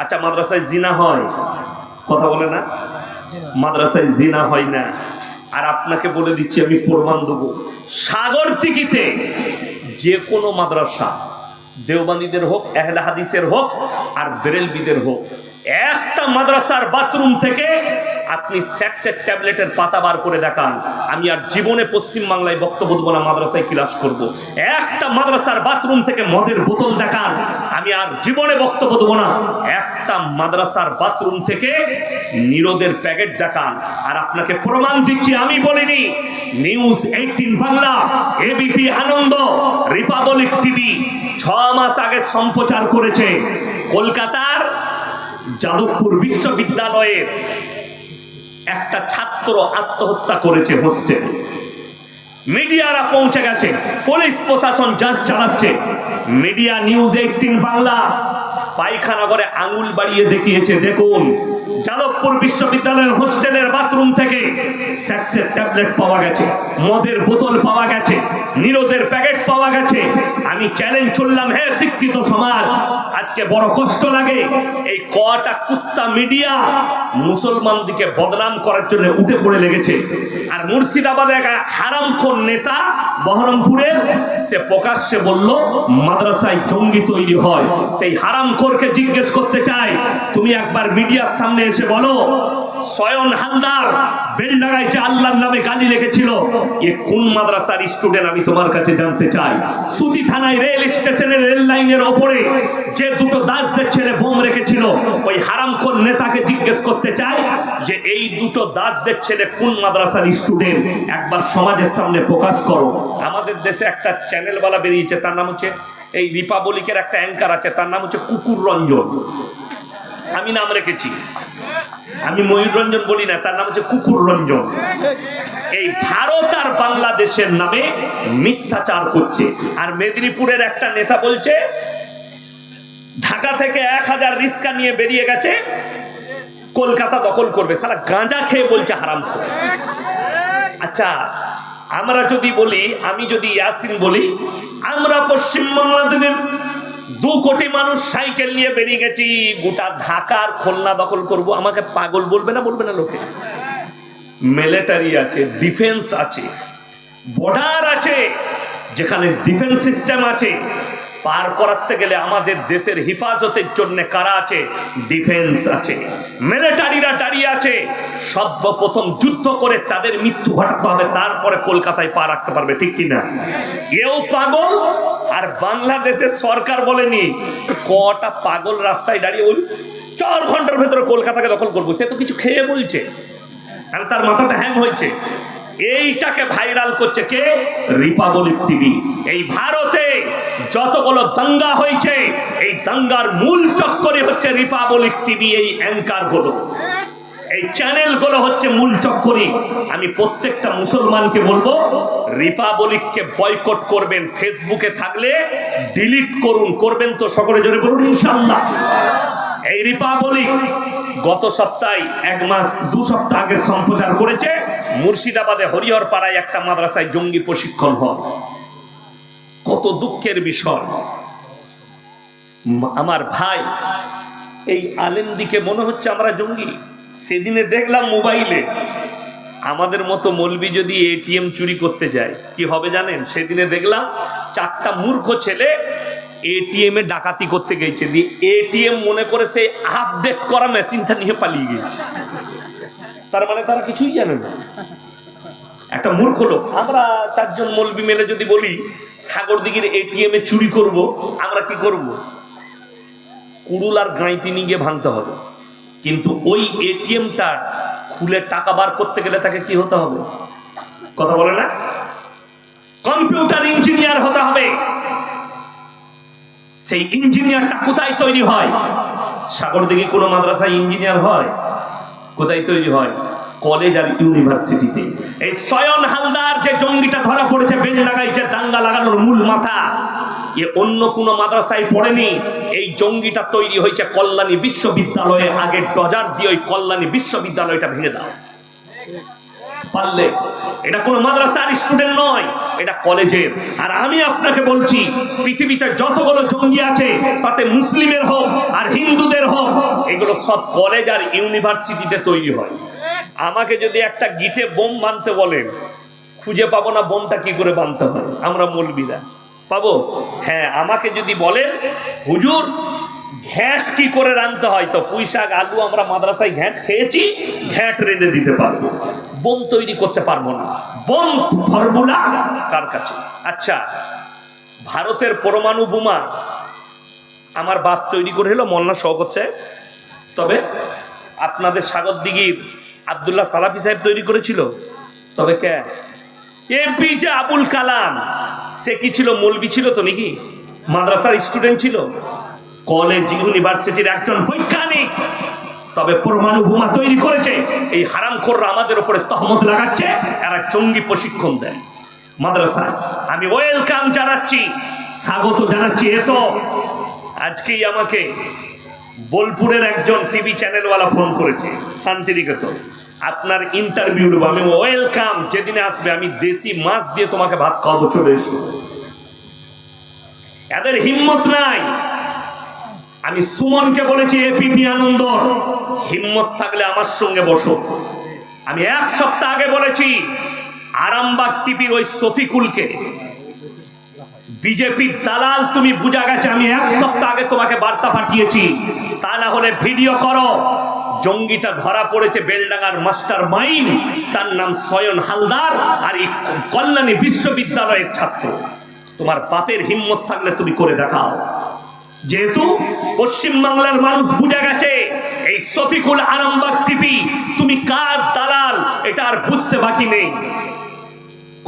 আচ্ছা মাদ্রাসায় জিনা হয়? কথা বলে না? মাদ্রাসায় জিনা হয় না। আর আপনাকে বলে দিচ্ছি, আমি প্রমাণ দেবো। সাগর টিকিতে যে কোনো মাদ্রাসা দেওবানীদের হোক এহলা হাদিসের হোক, আর বেরেলবিদের হোক, একটা মাদ্রাসার বাথরুম থেকে আপনি স্যাক্সের ট্যাবলেটের পাতা বার করে দেখান। আমি আর জীবনে পশ্চিম বাংলায় বক্তব্য দেবো না, মাদ্রাসায় ক্লাস করব। একটা মাদ্রাসার বাথরুম থেকে মদের বোতল দেখান। আমি আর জীবনে বক্তব্য দেবো না, একটা মাদ্রাসার বাথরুম থেকে নিরোদের প্যাকেট দেখান। আর আপনাকে প্রমাণ দিচ্ছি, আমি বলিনি, news eighteen Bangla, ABP Ananda, Republic TV ছ মাস আগে সম্প্রচার করেছে। কলকাতার যাদবপুর বিশ্ববিদ্যালয়ের একটা ছাত্র আত্মহত্যা করেছে হোস্টেল মিডিয়ারা পৌঁছে গেছে, পুলিশ প্রশাসন যাঁচ চালাচ্ছে মিডিয়া নিউজ এইটিন বাংলা। পায়খানা করে আঙুল বাড়িয়ে দেখিয়েছে, দেখুন, যাদবপুর বিশ্ববিদ্যালয়ের হোস্টেলের বাথরুম থেকে স্যাক্সের ট্যাবলেট পাওয়া গেছে, মদের বোতল পাওয়া গেছে নিরোদের প্যাকেট পাওয়া গেছে। আমি চ্যালেঞ্জ করলাম, হে শিক্ষিত সমাজ, আজকে বড় কষ্ট লাগে। এই কটা কুত্তা মিডিয়া মুসলমানদিকে বদনাম করার জন্য উঠে পড়ে লেগেছে। আর মুর্শিদাবাদে এক হারামখোর নেতা বহরমপুরের, সে প্রকাশ্যে বলল, মাদ্রাসায় জঙ্গি তৈরি হয়। সেই হারামখোরকে জিজ্ঞেস করতে চাই। তুমি একবার মিডিয়ার সামনে এসে বলো সয়ন হালদার বেলডাঙ্গায় যে আল্লাহর নামে গালি লিখেছিল এ কোন মাদ্রাসার স্টুডেন্ট আমি তোমার কাছে জানতে চাই? সুতি থানায় রেল স্টেশনের রেল লাইনের ওপরে যে দুটো দাসদের ছেলে বোম রেখেছিল, ওই হারামখোর নেতাকে জিজ্ঞেস করতে চাই যে এই দুটো দাসদের ছেলে কোন মাদ্রাসার স্টুডেন্ট একবার সমাজের সামনে প্রকাশ করো। আমাদের দেশে একটা চ্যানেলওয়ালা বেরিয়েছে, তার নাম হচ্ছে এই রিপাবলিকের একটা অ্যাঙ্কার আছে, তার নাম হচ্ছে কুকুর রঞ্জন। আমি নাম রেখেছি। আমি ময়ূর রঞ্জন বলি না, তার নাম হচ্ছে কুকুর রঞ্জন। এই ভারত আর বাংলাদেশের নামে মিথ্যাচার করছে। আর মেদিনীপুরের একটা নেতা বলছে, ঢাকা থেকে এক হাজার রিস্কা নিয়ে বেরিয়ে গেছে, কলকাতা দখল করবে। সারা গাঁজা খেয়ে বলছে হারাম আচ্ছা আমরা যদি বলি, আমি যদি ইয়াসিন বলি, আমরা পশ্চিমবাংলা থেকে দু কোটি মানুষ সাইকেল নিয়ে বেরিয়ে গেছি, গোটা ঢাকার খোলনা দখল করব। আমাকে পাগল বলবে না বলবে না লোকে? মিলিটারি আছে, ডিফেন্স আছে, বর্ডার আছে, যেখানে ডিফেন্স সিস্টেম আছে। পার করাতে গেলে আমাদের দেশের হেফাজতের জন্য কারা আছে? ডিফেন্স আছে। মিলিটারিরা দাঁড়িয়ে আছে। সর্বপ্রথম যুদ্ধ করে তাদের মৃত্যু ঘটাতে হবে, তারপরে কলকাতায় পা রাখতে পারবে, ঠিক কিনা? এও পাগল? আর বাংলাদেশের সরকার বলেনি, কটা পাগল রাস্তায় দাঁড়িয়ে বলি চার ঘণ্টার ভেতরে কলকাতাকে দখল করব। সে তো কিছু খেয়ে বলছে। আর তার মাথাটা হ্যাং হয়েছে। এইটাকে ভাইরাল করছে কে? Republic TV. এই ভারতে যতগুলো দাঙ্গা হয়েছে, এই দাঙ্গার মূল চক্করে হচ্ছে রিপাবলিক টিভি, এই অ্যাঙ্কারগুলো এই চ্যানেলগুলো হচ্ছে মূল চক্করি। আমি প্রত্যেকটা মুসলমানকে বলব, রিপাবলিককে বয়কট করবেন, ফেসবুকে থাকলে ডিলিট করুন, করবেন তো সকলে জোরে বলুন ইনশাল্লাহ এই রিপাবলিক গত সপ্তাহে, এক মাস, দু সপ্তাহ আগে সম্প্রচার করেছে। মুর্শিদাবাদে হরিহর পাড়ায় একটা মাদ্রাসায় জঙ্গি প্রশিক্ষণ হয় কত দুঃখের বিষয়। আমার ভাই, এই আলেম দিকে মনে হচ্ছে আমরা জঙ্গি। সেদিনে দেখলাম মোবাইলে আমাদের মতো মলবি যদি এটিএম চুরি করতে যায়, কি হবে জানেন? সেদিনে দেখলাম চারটা মূর্খ ছেলে এটিএম এ ডাকাতি করতে গেছে। দিয়ে এটিএম মনে করে সেই আপডেট করা মেশিনটা নিয়ে পালিয়ে গেছে। তার মানে তারা কিছুই জানে না। একটা মূর্খ লোক। আমরা চারজন মলবি মেলে যদি বলি সাগর দিঘির এটিএম এ চুরি করব আমরা কি করব? কুড়ুল আর গাঁইতি নিয়ে গিয়ে ভাঙতে হবে। কিন্তু ওই এটিএমটা খুলে টাকা বার করতে গেলে তাকে কি হতে হবে? কথা বলে না? কম্পিউটার ইঞ্জিনিয়ার হতে হবে। সেই ইঞ্জিনিয়ারটা কোথায় তৈরি হয়? সাগর দিকে কোনো মাদ্রাসায় ইঞ্জিনিয়ার হয়? কোথায় তৈরি হয়? কলেজ আর ইউনিভার্সিটিতে এই সয়ন হালদার যে জঙ্গিটা ধরা পড়েছে, বেল লাগাই যে দাঙ্গা লাগানোর মূল মাথা, এ অন্য কোনো মাদ্রাসায় পড়েনি। এই জঙ্গিটা তৈরি হয়েছে কল্যাণী বিশ্ববিদ্যালয়ে। আগে ডজার দিয়ে ওই কল্যাণী বিশ্ববিদ্যালয়টা ভেঙে দাও। পারলে? এটা কোনো মাদ্রাসার স্টুডেন্ট নয়। এটা কলেজের। আর আমি আপনাকে বলছি, পৃথিবীতে যতগুলো জঙ্গি আছে, তাতে মুসলিমের হোক আর হিন্দুদের হোক, এগুলো সব কলেজ আর ইউনিভার্সিটিতে তৈরি হয়। আমাকে যদি একটা গিটে বোম বানতে বলেন খুঁজে পাবো না বোমটা কি করে বানতে হয়। আমরা মলবিরা। পাবো? হ্যাঁ আমাকে যদি বলেন, হুজুর, ঘ্যাট কি করে রাঁধতে হয়? তো পুঁই শাক আলু আমরা মাদ্রাসায় ঘ্যাট খেয়েছি, ঘ্যাট রেঁধে দিতে পারব। বোম তৈরি করতে পারব না। বোম ফর্মুলা কার কাছে? আচ্ছা ভারতের পরমাণু বোমা আমার বাপ তৈরি করে হলো মল্লা শওকত সাহেব। তবে আপনাদের সাগর দিঘির আবদুল্লাহ সালাফি সাহেব তৈরি করেছিল। তবে কে? এপিজে আবুল কালাম, সে কি ছিল, মৌলবি ছিল তো নাকি? মাদ্রাসার স্টুডেন্ট ছিল। কলেজ, ইউনিভার্সিটির একজন বৈজ্ঞানিক। তবে পরমাণু বোমা তৈরি করেছে। এই হারামখোররা আমাদের উপরে তহমত লাগাচ্ছে, এরা জঙ্গি প্রশিক্ষণ দেয়। মাদ্রাসা, আমি ওয়েলকাম জানাচ্ছি, স্বাগত জানাচ্ছি, এসো। আজকেই আমাকে বোলপুরের একজন টিভি চ্যানেলওয়ালা ফোন করেছে, শান্তিনিকেতন। আপনার ইন্টারভিউ নেব, আমি ওয়েলকাম যেদিনে আসবে আমি দেশি মাছ দিয়ে তোমাকে ভাত খাওয়াবো, চলে এসো। এদের হিম্মত নাই। আমি সুমনকে বলেছি এপিপি আনন্দ, হিম্মত থাকলে আমার সঙ্গে বসো। আমি এক সপ্তাহ আগে বলেছি, আরামবাগ টিপির ওই শফিকুলকে বিজেপির দালাল, তুমি বুঝা গেছে আমি এক সপ্তাহ আগে তোমাকে বার্তা পাঠিয়েছি। তা না হলে ভিডিও করো। জঙ্গিটা ধরা পড়েছে বেলডাঙ্গার মাস্টার মাইন, তার নাম সয়ন হালদার আর এই কল্যাণী বিশ্ববিদ্যালয়ের ছাত্র। তোমার বাপের হিম্মত থাকলে তুমি করে দেখাও। যেহেতু পশ্চিম বাংলার মানুষ বুঝে গেছে, এই শফিকুল আরামবাগ টিপি তুমি কার দালাল, এটা আর বুঝতে বাকি নেই।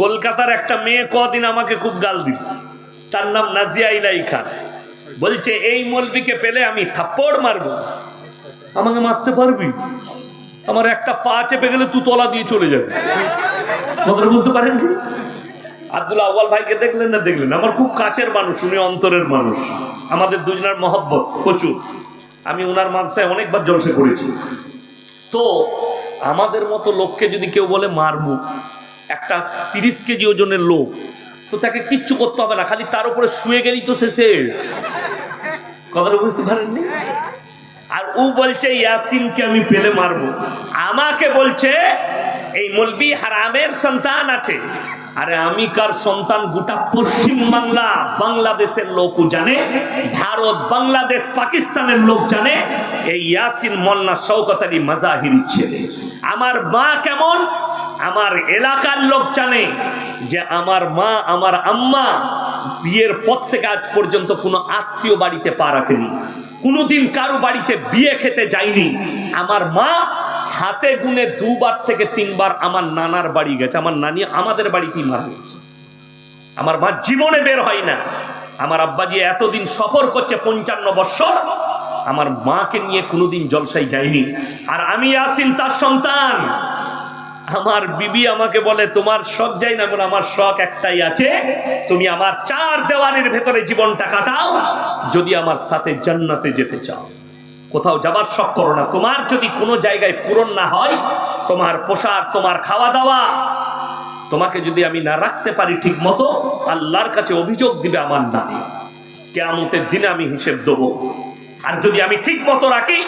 কলকাতার একটা মেয়ে কদিন আমাকে খুব গাল দিল। তার নাম নাজিয়া ইলাই খান। বলছে, এই মলবিকে পেলে আমি থাপ্পড় মারবো। আমাকে মারতে পারবি? আমার একটা পা চেপে গেলে তুই তলা দিয়ে চলে যাবে। বুঝতে পারেন কি আব্দুল্লাহ আব্বাল ভাইকে দেখলেন না? দেখলেন। আমার খুব কাছের মানুষ, উনি অন্তরের মানুষ। আমাদের দুজনের মহব্বত প্রচুর। আমি ওনার মানসায় অনেকবার জলসে করেছি তো আমাদের মতো লোককে যদি কেউ বলে মারবো, একটা তিরিশ কেজি ওজনের লোক, তো তাকে কিচ্ছু করতে হবে না। খালি তার উপরে শুয়ে গেলি তো সে শেষ। কথাটা বুঝতে পারেননি? আর ও বলছে, ইয়াসিনকে আমি পেলে মারবো। আমাকে বলছে এই মলবি হারামের সন্তান আছে। আরে আমি কার সন্তান? গোটা পশ্চিম বাংলা, বাংলাদেশের লোকও জানে, ভারত, বাংলাদেশ, পাকিস্তানের লোক জানে, এই ইয়াসিন মোল্লা শওকত আলী মাজাহির ছেলে। আমার মা কেমন? আমার এলাকার লোক জানে যে আমার মা, আমার আম্মা বিয়ের পর থেকে আজ পর্যন্ত কোনো আত্মীয় বাড়িতে পা রাখেনি। কোনোদিন কারও বাড়িতে বিয়ে খেতে যায়নি। আমার মা হাতে গুনে দুবার থেকে তিনবার আমার নানার বাড়ি গেছে। আমার নানি আমাদের বাড়িতেই মারা গেছে। আমার মা জীবনে বের হয় না। আমার আব্বাজি এতদিন সফর করছে পঞ্চান্ন বৎসর, আমার মাকে নিয়ে কোনোদিন জলসাই যায়নি। আর আমি আসিন তার সন্তান। আমার বিবি আমাকে বলে, তোমার শখ যাই না? বলে, আমার শখ একটাই আছে। তুমি আমার চার দেওয়ালের ভেতরে জীবনটা কাটাও। যদি আমার সাথে জান্নাতে যেতে চাও। কোথাও যাবার শখ করো না। তোমার যদি কোনো জায়গায় পূরণ না হয়, তোমার পোশাক, তোমার খাওয়া দাওয়া তোমাকে যদি আমি না রাখতে পারি ঠিক মতো আল্লাহর কাছে অভিযোগ দিবে আমার নামে। কেয়ামতের দিনে আমি হিসেব দেবো। আর যদি আমি ঠিক মতো রাখি,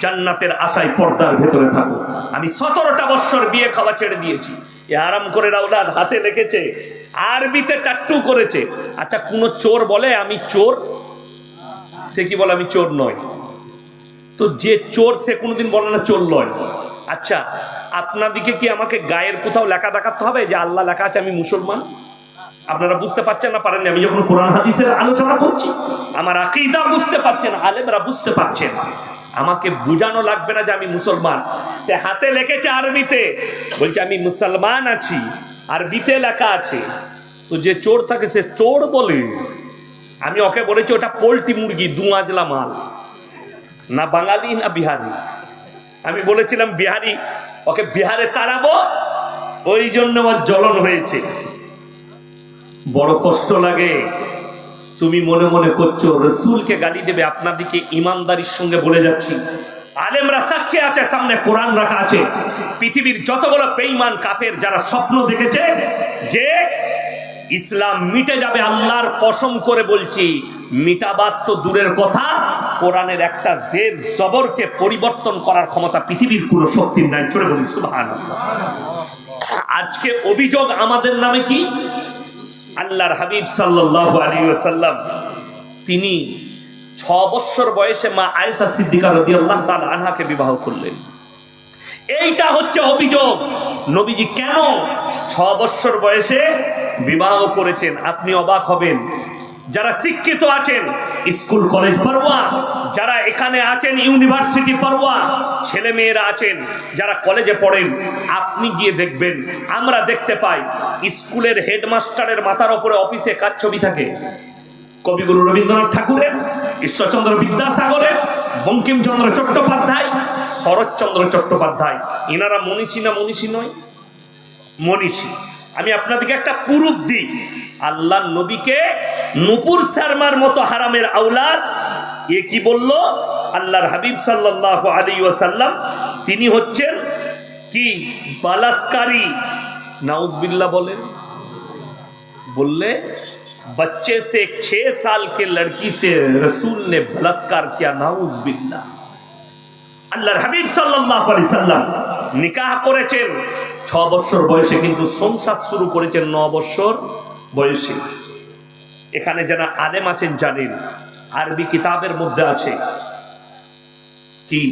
জান্নাতের আশায় পর্দার ভেতরে থাকো। আমি সতেরোটা বৎসর বিয়ে খাওয়া ছেড়ে দিয়েছি। এ আরাম করে রাউলাদ হাতে লেখেছে আরবিতে টাট্টু করেছে। আচ্ছা কোনো চোর বলে আমি চোর? সে কি বলে আমি চোর নয়? তো যে চোর সে কোনোদিন বলে না চোর নয় আচ্ছা আপনাদিকে কি আমাকে গায়ের কোথাও লেখা দেখাতে হবে যে আল্লাহ লেখা আছে আমি মুসলমান? আপনারা বুঝতে পারছেন না পারেননি, আমি যখন কোরআন হাদিসের আলোচনা করছি, আমার আকিদা বুঝতে পারছেন, আলেমরা বুঝতে পারছেন। আমাকে বুঝানো লাগবে না যে আমি মুসলমান। সে হাতে লেখেছে আরবিতে, বলছে আমি মুসলমান আছি, আরবিতে লেখা আছে। তো যে চোর থাকে সে চোর বলে। আমি ওকে বলেছি, ওটা পোলট্রি মুরগি দু আজলা মাল। না বাঙালি, না বিহারি। আমি বলেছিলাম, বিহারি, ওকে বিহারে তাড়াবো, ওই জন্য আমার জ্বলন হয়েছে। বড় কষ্ট লাগে। তুমি মনে মনে করছ, রসুলকে গালি দেবে আপনাদিকে ইমানদারির সঙ্গে বলে যাচ্ছি। আলেমরা সাক্ষী আছে, সামনে কোরআন রাখা আছে। পৃথিবীর যতগুলো বেঈমান, কাফের, যারা স্বপ্ন দেখেছে যে ইসলাম মিটে যাবে, আল্লাহর কসম করে বলছি মিটাবাদ তো দূরের কথা কোরআনের একটা জের জবরকে পরিবর্তন করার ক্ষমতা পৃথিবীর পুরো শক্তির নাই। চলে বলি সুবাহান আজকে অভিযোগ আমাদের নামে কি? আল্লাহর হাবিব সাল্লাল্লাহু আলাইহি ওয়াসাল্লাম, তিনি ছ বছর বয়সে মা আয়েশা সিদ্দিকা রাদিয়াল্লাহু তাআলা আনহাকে বিবাহ করলেন। এইটা হচ্ছে অভিযোগ। নবীজি কেন ছ বছর বয়সে বিবাহ করেছেন? আপনি অবাক হবেন। যারা শিক্ষিত আছেন স্কুল, কলেজ পড়ুয়া, যারা এখানে আছেন, ইউনিভার্সিটি পড়ুয়া ছেলে মেয়েরা আছেন, যারা কলেজে পড়েন, আপনি গিয়ে দেখবেন, আমরা দেখতে পাই, স্কুলের হেডমাস্টারের মাথার ওপরে অফিসে কাজ ছবি থাকে। কবিগুরু রবীন্দ্রনাথ ঠাকুরের, ঈশ্বরচন্দ্র বিদ্যাসাগরের, বঙ্কিমচন্দ্র চট্টোপাধ্যায়, শরৎচন্দ্র চট্টোপাধ্যায়। এনারা মনীষী না মনীষী নয়? মনীষী। আমি আপনাদেরকে একটা পুরুপ দিই। আল্লাহ নবীকে নুপুর শর্মার মতো হারামের আউলাদ এ কি বলল আল্লাহর হাবিব সাল্লাহ আলী ওয়াসাল্লাম তিনি হচ্ছেন কি বালাৎকারী নাউজবিল্লা বলেন बोले बच्चे से छह साल के लड़की से रसूल ने बलात्कार किया नाउज बिल्ला আল্লাহর হাবিব সাল্লাল্লাহু আলাইহি সাল্লাম নিকাহ করেছেন ছ বছর বয়সে কিন্তু সংসার শুরু করেছেন ন বছর বয়সে। এখানে যারা আলেম আছেন জানেন আরবি কিতাবের মধ্যে আছে। কি?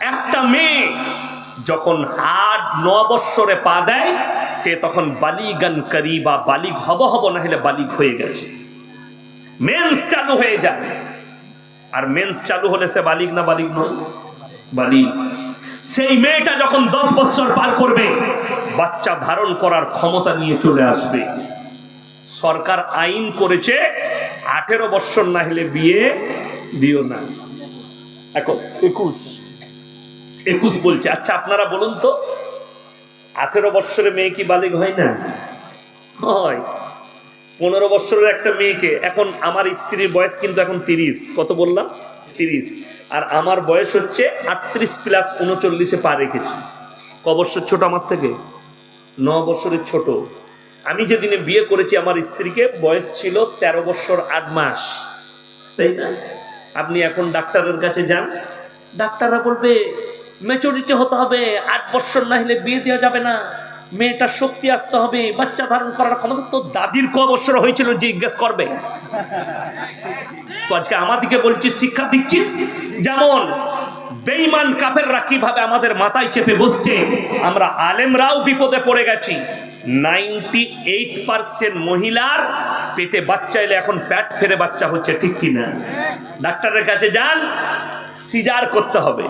একটা মেয়ে যখন হাট ন বৎসরে পা দেয়, সে তখন বালিগান করি বা বালিগ হব হব না হলে বালিগ হয়ে গেছে। মেন্স চালু হয়ে যায়। আর মেন্স চালু হলে সে বালিগ না বালিগ নয়? বালিগ। সেই মেয়েটা যখন দশ বছর পার করবে, বাচ্চা ধারণ করার ক্ষমতা নিয়ে চলে আসবে। সরকার আইন করেছে আঠেরো বৎসর না হলে বিয়ে দিও না। এখন একুশ। একুশ বলছে। আচ্ছা আপনারা বলুন তো আঠেরো বৎসরে মেয়ে কি বালিক হয় না? হয়। পনেরো বৎসরের একটা মেয়েকে এখন আমার স্ত্রীর বয়স কিন্তু এখন তিরিশ। কত বললাম? তিরিশ। আর আমার বয়স হচ্ছে আটত্রিশ প্লাস উনচল্লিশে পা রেখেছি। ক বছর ছোট আমার থেকে? ন বছরের ছোট। আমি যেদিনে বিয়ে করেছি আমার স্ত্রীকে বয়স ছিল ১৩ বছর আট মাস। তাই না? আপনি এখন ডাক্তারের কাছে যান। ডাক্তাররা বলবে মেচুরিটি হতে হবে আট বছর না হলে বিয়ে দেওয়া যাবে না। মেয়েটার শক্তি আসতে হবে বাচ্চা ধারণ করার ক্ষমতা তো দাদির ক বছর হয়েছিল জিজ্ঞেস করবে। তো আজকে আমাদেরকে বলছিস শিক্ষা দিচ্ছিস? যেমন বেইমান কাফেররা কীভাবে আমাদের মাথায় চেপে বসছে? আমরা আলেমরাও বিপদে পড়ে গেছি। নাইনটি এইট পার্সেন্ট মহিলার পেটে বাচ্চা এলে এখন প্যাট ফেরে বাচ্চা হচ্ছে ঠিক কিনা? ডাক্তারের কাছে যান, সিজার করতে হবে।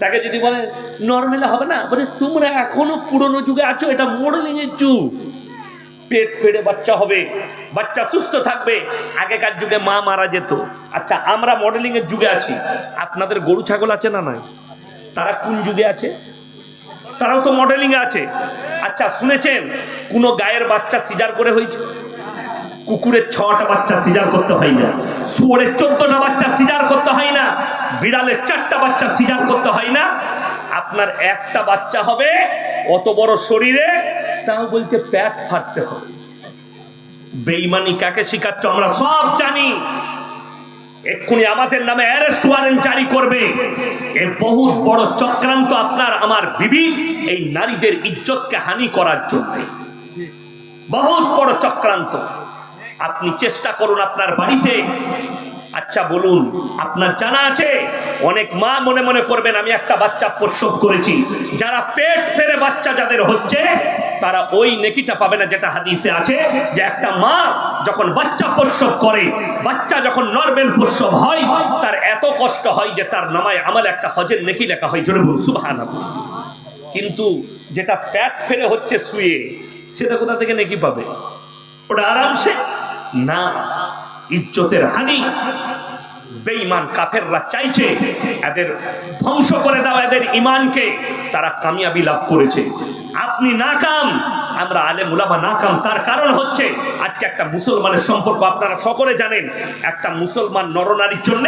তাকে যদি বলে, নর্মালে হবে না? বলে, তোমরা এখনও পুরনো যুগে আছো, এটা মডেলিং এর যুগ। পেট পেড়ে বাচ্চা হবে, বাচ্চা সুস্থ থাকবে। আগেকার যুগে মা মারা যেত। আচ্ছা আমরা মডেলিং এর যুগে আছি। আপনাদের গরু, ছাগল আছে না নাই? তারা কোন যুগে আছে? তারাও তো মডেলিং এ আছে। আচ্ছা শুনেছেন? কোনো গায়ের বাচ্চা সিজার করে হয়েছে? কুকুরের ছটা বাচ্চা সিজার করতে হয় না। শুয়োরের চোদ্দটা বাচ্চা সিজার করতে হয় না। বিড়ালের চারটা বাচ্চা সিজার করতে হয় না। আপনার একটা বাচ্চা হবে অত বড় শরীরে তাও বলছে প্যাট ফাটতে হবে। বেইমানি কাকে শিখাচ্ছ? আমরা সব জানি। এক্ষুনি আমাদের নামে অ্যারেস্ট ওয়ারেন্ট জারি করবে। এর বহুত বড় চক্রান্ত আপনার, আমার বিবি, এই নারীদের ইজ্জতকে হানি করার জন্য। বহুত বড় চক্রান্ত। আপনি চেষ্টা করুন আপনার বাড়িতে। আচ্ছা বলুন, আপনার জানা আছে? অনেক মা মনে মনে করবেন, আমি একটা বাচ্চা প্রসব করেছি। যারা পেট ফেরে বাচ্চা যাদের হচ্ছে তারা ওই নেকিটা পাবে না যেটা হাদিসে আছে, যে একটা মা যখন বাচ্চা প্রসব করে, বাচ্চা যখন নর্মেল প্রসব হয়, তার এত কষ্ট হয় যে তার নামায় আমার একটা হজের নেকি লেখা হয়, জোরে বলুন, সুবহানাল্লাহ। কিন্তু যেটা প্যাট ফেলে হচ্ছে শুয়ে, সেটা কোথা থেকে নেকি পাবে? ওটা আরামসে? না, ইজ্জতের হানি। বেঈমান কাফেররা চাইছে এদের ধ্বংস করে দাও এদের ইমানকে তারা কামিয়াবি লাভ করেছে। আপনি নাকাম, আমরা আলে মুলামা নাকাম। তার কারণ হচ্ছে, আজকে একটা মুসলমানের সম্পর্ক আপনারা সকলে জানেন, একটা মুসলমান নরনারীর জন্য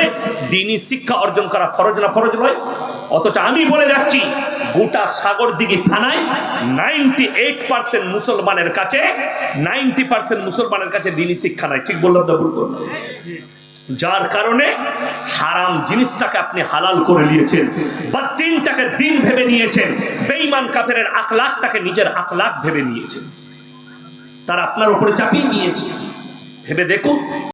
দিনই শিক্ষা অর্জন করা ফরজ না ফরজ নয়? অথচ আমি বলে যাচ্ছি, গোটা সাগর দিঘি থানায় নাইনটি এইট পার্সেন্ট মুসলমানের কাছে, নাইনটি পার্সেন্ট মুসলমানের কাছে দিনই শিক্ষা নাই। ঠিক বললাম না ভুল যার কারণে হারাম জিনিসটাকে আপনি হালাল করে নিয়েছেন বা দিনটাকে দিন ভেবে নিয়েছেন বেইমান কাপের আখলাখটাকে নিজের আখলাখ ভেবে নিয়েছেন। তারা আপনার উপরে চাপিয়ে নিয়েছে। ভেবে দেখুন।